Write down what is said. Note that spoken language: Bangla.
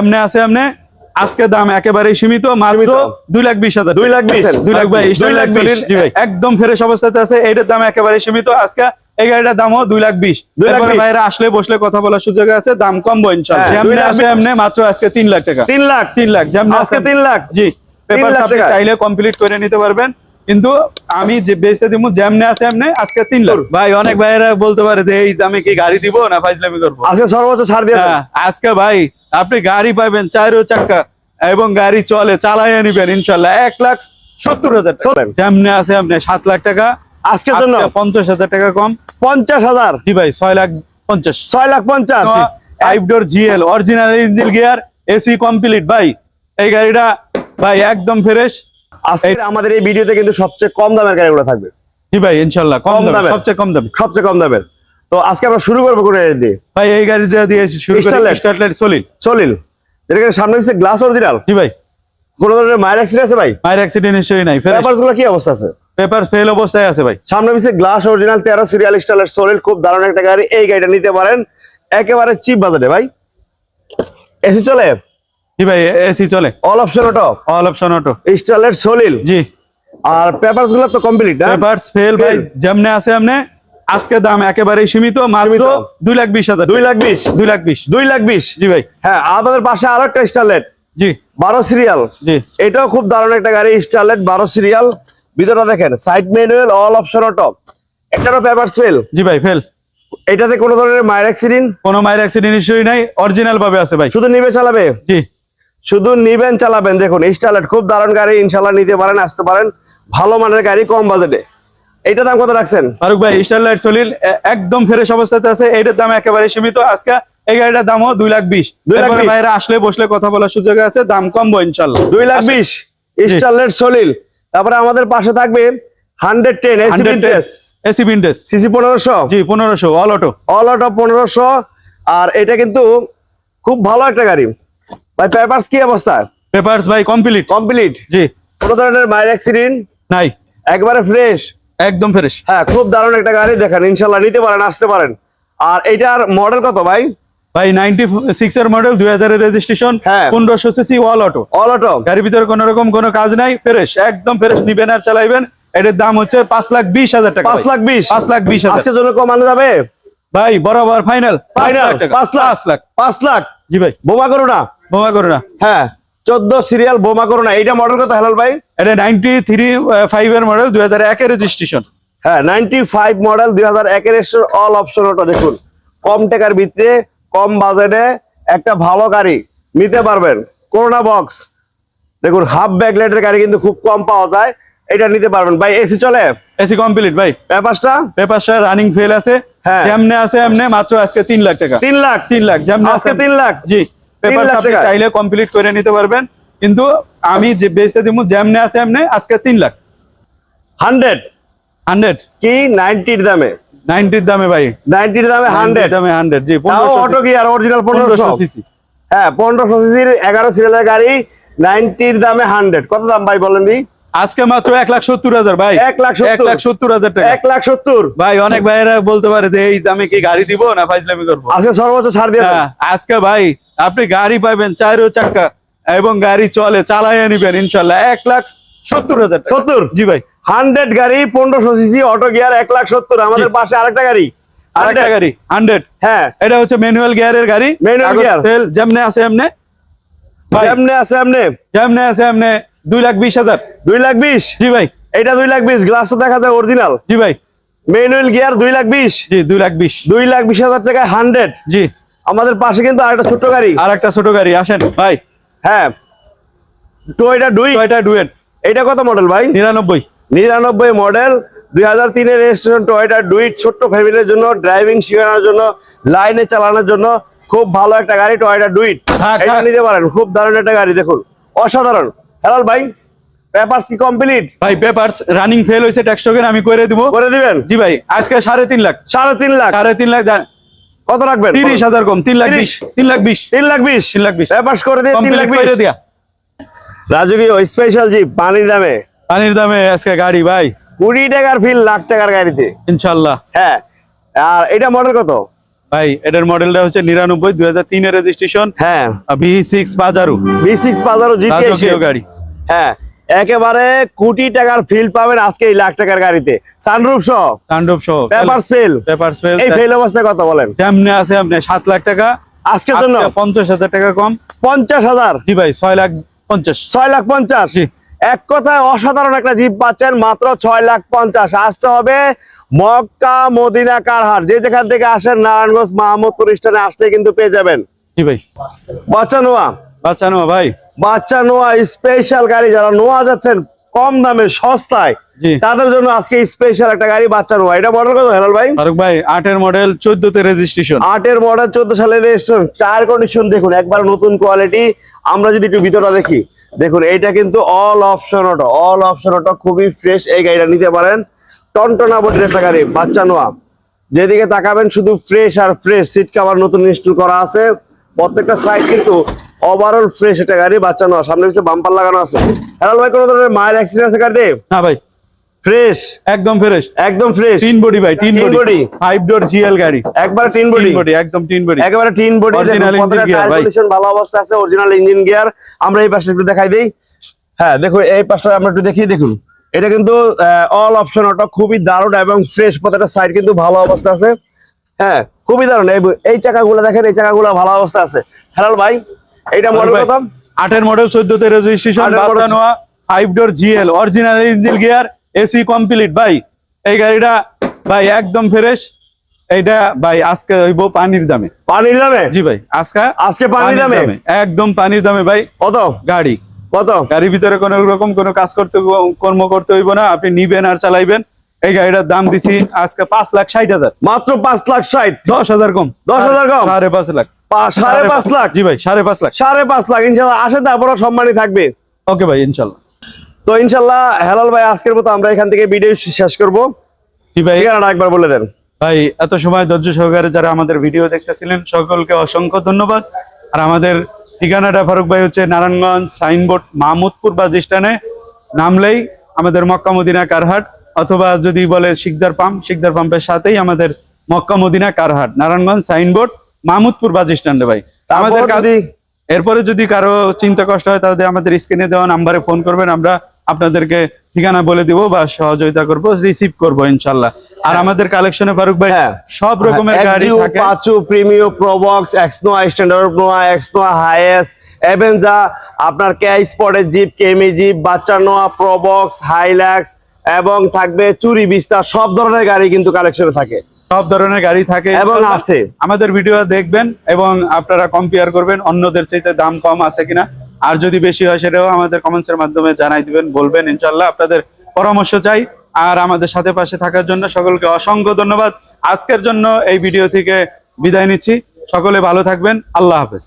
এমনি আছে এমনি আজকে দাম একেবারে সীমিত মাত্র দুই লাখ বিশ হাজার। দুই লাখ বিশ। দুই লাখ ভাই দুই লাখ বিশ। একদম ফ্রেশ অবস্থাতে আছে এটার দাম একেবারে সীমিত। আজকে এই গাড়িটার দামও দুই লাখ বিশ। বাইরে আসলে বসলে কথা বলার সুযোগ আছে দাম কমবো ইনশাল্লাহ। হ্যাঁ, যেমনি আছে এমনি মাত্র আজকে তিন লাখ টাকা। তিন লাখ। তিন লাখ যেমনি আজকে তিন লাখ। জি পেপার। চাইলে কমপ্লিট করে নিতে পারবেন। কিন্তু আমি যে বেচতে দিব যেমনি আছে এমনি আজকে তিন লাখ। ভাই অনেক ভাইয়েরা বলতে পারে যে এই দামে কি গাড়ি দিব না ফাইজলামি করব? আজকে সর্বোচ্চ ছাড় দিয়ে হ্যাঁ, আজকে ভাই আপনি গাড়ি পাবেন চারো চাক্কা এবং গাড়ি চলে চালাইয়া নিবেন ইনশাল্লাহ। এক লাখ সত্তর হাজার টাকা। যেমনি আছে এমনি সাত লাখ টাকা। আজকের জন্য? আজকে পঞ্চাশ হাজার টাকা কম। পঞ্চাশ হাজার? জি ভাই ছয় লাখ পঞ্চাশ। ছয় লাখ পঞ্চাশ? Five door GL original engine gear AC complete ভাই এই গাড়িটা ভাই একদম ফ্রেশ আজকে আমাদের এই ভিডিওতে কিন্তু সবচেয়ে কম দামের গাড়িগুলো থাকবে। জি ভাই ইনশাল্লাহ কম দামে। সবচেয়ে কম দামে সবচেয়ে কম দামের। তো আজকে আমরা শুরু করব করে দিয়ে? ভাই এই গাড়িটা দিয়ে শুরু করে। স্টার্টলাইট সলিড চলিল এটাকে সামনে হচ্ছে গ্লাস অরিজিনাল জি ভাই। কোনো ধরনের মায়ের অ্যাক্সিডেন্ট আছে ভাই? মায়ের অ্যাক্সিডেন্ট নিশ্চয়ই নাই ফ্রেশ পেপারগুলো কি অবস্থা আছে? পেপার ফেল অবস্থায় আছে ভাই। সামনে পিছিয়ে গ্লাস অরিজিনাল তেরো সিরিয়াল স্টাইলের সোলিড খুব দারুণ একটা গাড়ি। এই গাড়িটা নিতে পারেন। একেবারে চিপ বাজেটে ভাই। এসি চলে। জি ভাই এসি চলে। All option auto all option auto স্টাইলের সলিল জি। আর পেপারগুলো তো কমপ্লিট না পেপারস ফেল ভাই যেমনে আছে এমনে। আজকে দাম একেবারে সীমিত মাত্র। দুই লাখ বিশ হাজার দুই লাখ বিশ। দুই লাখ বিশ। দুই লাখ বিশ। জি ভাই। হ্যাঁ আমাদের পাশে আরও একটা স্টারলেট জি। বারো সিরিয়াল জি। এটাও খুব দারুণ একটা গাড়ি স্টারলেট বারো সিরিয়াল ভিতরে দেখেন side manual all option auto একটারও paper fail জি ভাই ফেল এটাতে কোনো ধরনের মায়ের অ্যাক্সিডেন্ট কোনো মায়ের অ্যাক্সিডেন্ট নিশ্চয়ই নাই অরিজিনাল ভাবে আছে ভাই। শুধু নিবে চালাবে? জি। শুধু নিবেন চালাবেন। দেখুন স্টারলেট খুব দারুণ গাড়ি ইনশাল্লাহ নিতে পারেন আসতে পারেন। ভালো মানের গাড়ি কম বাজেটে। এইটা দাম কত রাখছেন? ফারুক ভাই স্টারলাইট সলিল একদম ফ্রেশ অবস্থাতে আছে। এটার দাম একেবারে সীমিত। আজকে এই গাড়িটার দামও দুই লাখ বিশ। দুই লাখ এরপরে বাইরে আসলে বসলে কথা বলার সুযোগ আছে দাম কমবো ইনশাল্লাহ দুই লাখ বিশ স্টারলেট সলিল। তারপরে আমাদের পাশে থাকবে hundred ten AC vintage CC পনেরোশো। জি পনেরোশো অল অটো অল অটো পনেরোশো। আর এটা কিন্তু খুব ভালো একটা গাড়ি। ভাই পেপারস কি অবস্থা? পেপারস ভাই কমপ্লিট কমপ্লিট জি। কোনো ধরনের মায়ের অ্যাক্সিডেন্ট নাই। একবারে ফ্রেশ একদম ফ্রেশ হ্যাঁ খুব দারুণ একটা গাড়ি দেখেন ইনশাল্লাহ নিতে পারেন আসতে পারেন। আর এটার মডেল কত ভাই? ভাই নাইনটি সিক্স এর মডেল দুই হাজারের রেজিস্ট্রেশন। পনেরোশো CC all auto all auto গাড়ির ভিতরে কোনো রকম কোনো কাজ নাই ফ্রেশ একদম ফ্রেশ নিবেন আর চালাইবেন। এটার দাম হচ্ছে পাঁচ লাখ বিশ হাজার টাকা পাঁচ। লাখ বিশ? পাঁচ লাখ বিশ হাজার। জন্য কমানো যাবে? ভাই বরাবর ফাইনাল টাকা। পাঁচ লাখ? পাঁচ লাখ। পাঁচ লাখ? জি ভাই। বোমা করো না। বোমা করো না? হ্যাঁ চোদ্দ সিরিয়াল বোমা করো না। এইটা মডেল কত হেলাল ভাই? এটা নাইনটি থ্রি ফাইভ এর মডেল দুই হাজার একের রেজিস্ট্রেশন হ্যাঁ নাইনটি ফাইভ মডেল দুই হাজার একের অল অপশন ওটা দেখুন। কম টাকার ভিতরে কম বাজেটে একটা ভালো গাড়ি নিতে পারবেন। করোনা বক্স দেখুন হাফ ব্যাকলাইটের গাড়ি কিন্তু খুব কম পাওয়া যায়। এটা নিতে পারবেন। ভাই এসি চলে? এসি কমপ্লিট ভাই। পেপারসটা? পেপারটা রানিং ফেল আছে। হ্যাঁ। যেমনে আছে এমনে মাত্র আজকে তিন লাখ টাকা। তিন লাখ? তিন লাখ যেমনে আজকে তিন লাখ? জি। পেপার চাইলে কমপ্লিট করে নিতে পারবেন। কিন্তু আমি যে বেচতে দিব যেমনে আছে এমনে আজকে তিন লাখ। হান্ড্রেড? হান্ড্রেড। কি? নাইনটির দামে? নাইনটির দামে ভাই। নাইনটির দামে হান্ড্রেড? দামে হান্ড্রেড। জি অটো গিয়ার অরিজিনাল পনেরোশো? সিসি হ্যাঁ পনেরোশো সিসির এগারো সিরিয়ালের গাড়ি নাইনটির দামে হান্ড্রেড। কত দাম ভাই বলেন দি? আজকে মাত্র এক লাখ সত্তর হাজার ভাই। এক লাখ এক লাখ সত্তর হাজার টাকা। এক লাখ সত্তর। ভাই অনেক ভাইয়েরা বলতে পারে যে এই দামে কি গাড়ি দিব না ফাইজলামি করব? আজকে সর্বোচ্চ ছাড় দিয়ে আজকে ভাই আপনি গাড়ি পাবেন চারো চাক্কা এবং গাড়ি চলে চালাইয়া নিবেন ইনশাল্লাহ। এক লাখ সত্তর হাজার সত্তর? জি ভাই। হান্ড্রেড গাড়ি পনেরোশো সিসি অটো গিয়ার এক লাখ সত্তর। আমাদের পাশে আরেকটা গাড়ি। আরেকটা 100 গাড়ি হান্ড্রেড। হ্যাঁ। এটা হচ্ছে ম্যানুয়াল গিয়ারের গাড়ি। Gear। ফেল যেমনে আছে এমনে। এমনি আছে এমনি। যেমনে আছে এমনে দুই লাখ বিশ হাজার। দুই লাখ বিশ? জি ভাই। এটা দুই লাখ বিশ। গ্লাস তো দেখা যায় অরিজিনাল জি ভাই। ম্যানুয়াল গিয়ার দুই লাখ বিশ? জি দুই লাখ বিশ। দুই লাখ বিশ হাজার টাকায় হান্ড্রেড। জি। আমাদের পাশে কিন্তু আরেকটা ছোট্ট গাড়ি। আর একটা ছোট গাড়ি আসেন ভাই। হ্যাঁ টয়টা ডুই টয়টা ডুয়েট এটা কত মডেল ভাই? নিরানব্বই। নিরানব্বই মডেল দুই হাজার তিনের রেজিস্ট্রেশন টয়টা ডুইট ছোট্ট ফ্যামিলির জন্য ড্রাইভিং শেখানোর জন্য লাইনে চালানোর জন্য খুব ভালো একটা গাড়ি টয়টা ডুইট থাক, এটা নিতে পারেন খুব দারুণ একটা গাড়ি দেখুন। অসাধারণ। হেলাল ভাই পেপার কি কমপ্লিট ভাই পেপারস রানিং ফেল হয়েছে ট্যাক্স আমি করে দিব। করে দিবেন? জি ভাই আজকে সাড়ে তিন লাখ। সাড়ে তিন লাখ। সাড়ে তিন লাখ কত রাখবেন? তিরিশ হাজার কম তিন লাখ বিশ 30 তিন লাখ বিশ। তিন লাখ বিশ। তিন লাখ বিশ। পেপার করে দিয়ে তিন লাখ বিশ। দিয়া। রাজকীয় স্পেশাল জিপ পানির দামে। পানির দামে আজকে গাড়ি ভাই। কুড়ি টাকার ফিল লাখ টাকার গাড়িতে। ইনশাল্লাহ। হ্যাঁ। আর এটা মডেল কত? ভাই এটার মডেলটা হচ্ছে নিরানব্বই দুই হাজার তিনের রেজিস্ট্রেশন হ্যাঁ। B six Pajero V six Pajero GT রাজকীয় গাড়ি। হ্যাঁ। একেবারে কোটি টাকার ফিল পাবেন আজকে এই লাখ টাকার গাড়িতে। সানরুফ সহ? সানরুফ সহ। পেপার ফেল পেপার স্পেল এই ফেল অবস্থায় কত বলেন? যেমনি আছে আপনি সাত লাখ টাকা। আজকের জন্য? পঞ্চাশ হাজার টাকা কম। পঞ্চাশ হাজার? জি ভাই ছয় লাখ পঞ্চাশ। ছয় লাখ পঞ্চাশ? জি। এক কথায় অসাধারণ একটা জিপ পাচ্ছেন মাত্র ছয় লাখ পঞ্চাশ। আসতে হবে মক্কা মদিনা কারহার যে যেখান থেকে আসেন নারায়ণগঞ্জ মাহমুদপুর স্টেশনে আসলে কিন্তু পেয়ে যাবেন। জি ভাই। বাচ্চা নোয়া? বাচ্চা নেওয়া ভাই। বাচ্চা নোয়া স্পেশাল গাড়ি যারা নোয়া যাচ্ছেন কম দামে সস্তায় তাদের জন্য আজকে স্পেশাল একটা গাড়ি বাচ্চা নোয়া। এটা মডেল কত হেলাল ভাই? ফারুক ভাই আটের মডেল চোদ্দ চোদ্দতে রেজিস্ট্রেশন আটের মডেল চোদ্দ সালের রেজিস্ট্রেশন টায়ার কন্ডিশন দেখুন একবার নতুন কোয়ালিটি আমরা যদি একটু ভিতরটা দেখি দেখুন এইটা কিন্তু all option auto all option auto খুবই ফ্রেশ এই গাড়িটা নিতে পারেন। টনটনা বডির একটা গাড়ি বাচ্চা নোয়া। যেদিকে তাকাবেন শুধু ফ্রেশ আর ফ্রেশ সিট কাভার নতুন ইনস্টল করা আছে। প্রত্যেকটা সাইড কিন্তু ওভারঅল ফ্রেশ একটা গাড়ি বাচ্চা নোয়া সামনে পিছনে বাম্পার লাগানো আছে। হেলাল ভাই কোনো ধরনের মায়ের অ্যাক্সিডেন্ট আছে গাড়িতে? না ভাই। ফ্রেশ একদম ফ্রেশ একদম ফ্রেশ তিন বডি ভাই তিন তিন বডি। ফাইভ ডোর জিএল গাড়ি। একবারে তিন বডি? তিন বডি একদম তিন বডি। একেবারে tin body Original engine gear, ভাই। কন্ডিশন ভালো অবস্থা আছে অরিজিনাল ইঞ্জিন গিয়ার আমরা এই পাশটা একটু দেখাই দেই। হ্যাঁ দেখো এই পাশটা আমরা একটু দেখিয়ে দেখুন। এটা কিন্তু অল অপশন ওটা খুবই দারুণ এবং ফ্রেশ প্রত্যেকটা সাইড কিন্তু ভালো অবস্থা আছে। হ্যাঁ খুবই দারুণ। এই এই চাকাগুলো দেখেন এই চাকাগুলো ভালো অবস্থা আছে। হেলাল ভাই এইটা মডেল কত আটের মডেল চোদ্দতে রেজিস্ট্রেশন আটের বাচ্চা five door GL original engine gear AC complete ভাই। এই গাড়িটা ভাই একদম ফ্রেশ এইটা ভাই আজকে হইব পানির দামে। পানির দামে? জি ভাই আজকে আজকে পানির দামে? একদম পানির দামে ভাই। কত? গাড়ি। কত? গাড়ির ভিতরে কোন রকম কোনো কাজ করতে কর্ম করতে হইব না আপনি নিবেন আর চালাইবেন। এই গাড়িটার দাম দিছি আজকে পাঁচ লাখ ষাট হাজার। মাত্র পাঁচ লাখ ষাট। দশ হাজার কম। দশ হাজার কম? সাড়ে পাঁচ লাখ। সাড়ে পাঁচ লাখ। জি ভাই সাড়ে পাঁচ লাখ। সাড়ে পাঁচ লাখ ইনশাল্লাহ। আসে তারপরও সম্মানই থাকবে। ওকে ভাই ইনশাল্লাহ। তো ইনশাল্লাহ হেলাল ভাই আজকের মতো আমরা এখান থেকে ভিডিও শেষ করব। জি ভাই। একবার বলে দেন। ভাই এত সময় ধৈর্য সহকারে যারা আমাদের ভিডিও দেখতেছিলেন সকলকে অসংখ্য ধন্যবাদ। আর আমাদের ঠিকানাটা ফারুক ভাই হচ্ছে নারায়ণগঞ্জ সাইনবোর্ড মাহমুদপুর বাস স্ট্যান্ডে। নামলেই আমাদের মক্কা মদিনা কারহাট অথবা যদি বলে শিকদার পাম্প শিকদার পাম্পের সাথেই আমাদের মক্কা মদিনা কারহাট নারায়ণগঞ্জ সাইনবোর্ড। মাহমুদপুর বাস স্ট্যান্ডে ভাই। আমাদের এরপরে যদি কারও চিন্তা কষ্ট হয় তাহলে আমাদের স্ক্রিনে দেওয়া নাম্বারে ফোন করবেন আমরা আপনাদেরকে ঠিকানা বলে দিব বা সহযোগিতা করব রিসিভ করব ইনশাল্লাহ। আর আমাদের কালেকশনে ফারুক ভাই হ্যাঁ। সব রকমের গাড়ি থাকে। Pachu Premio Probox X Noah standard Noah X Noah HiAce এভেঞ্জা আপনার কে স্পটের জিপ কেমি জিপ বাচ্চা নোয়া প্রবক্স হাইল্যাক্স এবং থাকবে চুরি বিস্তার সব ধরনের গাড়ি কিন্তু কালেকশনে থাকে। সব ধরনের গাড়ি থাকে এবং আছে। আমাদের ভিডিও দেখবেন এবং আপনারা কম্পেয়ার করবেন অন্যদের চাইতে দাম কম আছে কিনা। আর যদি বেশি হয় সেটাও আমাদের কমেন্টস এর মাধ্যমে জানাই দিবেন বলবেন। ইনশাল্লাহ আপনাদের পরামর্শ চাই। আর আমাদের সাথে পাশে থাকার জন্য সকলকে অসংখ্য ধন্যবাদ। আজকের জন্য এই ভিডিও থেকে বিদায় নিচ্ছি। সকলে ভালো থাকবেন। আল্লাহ হাফেজ।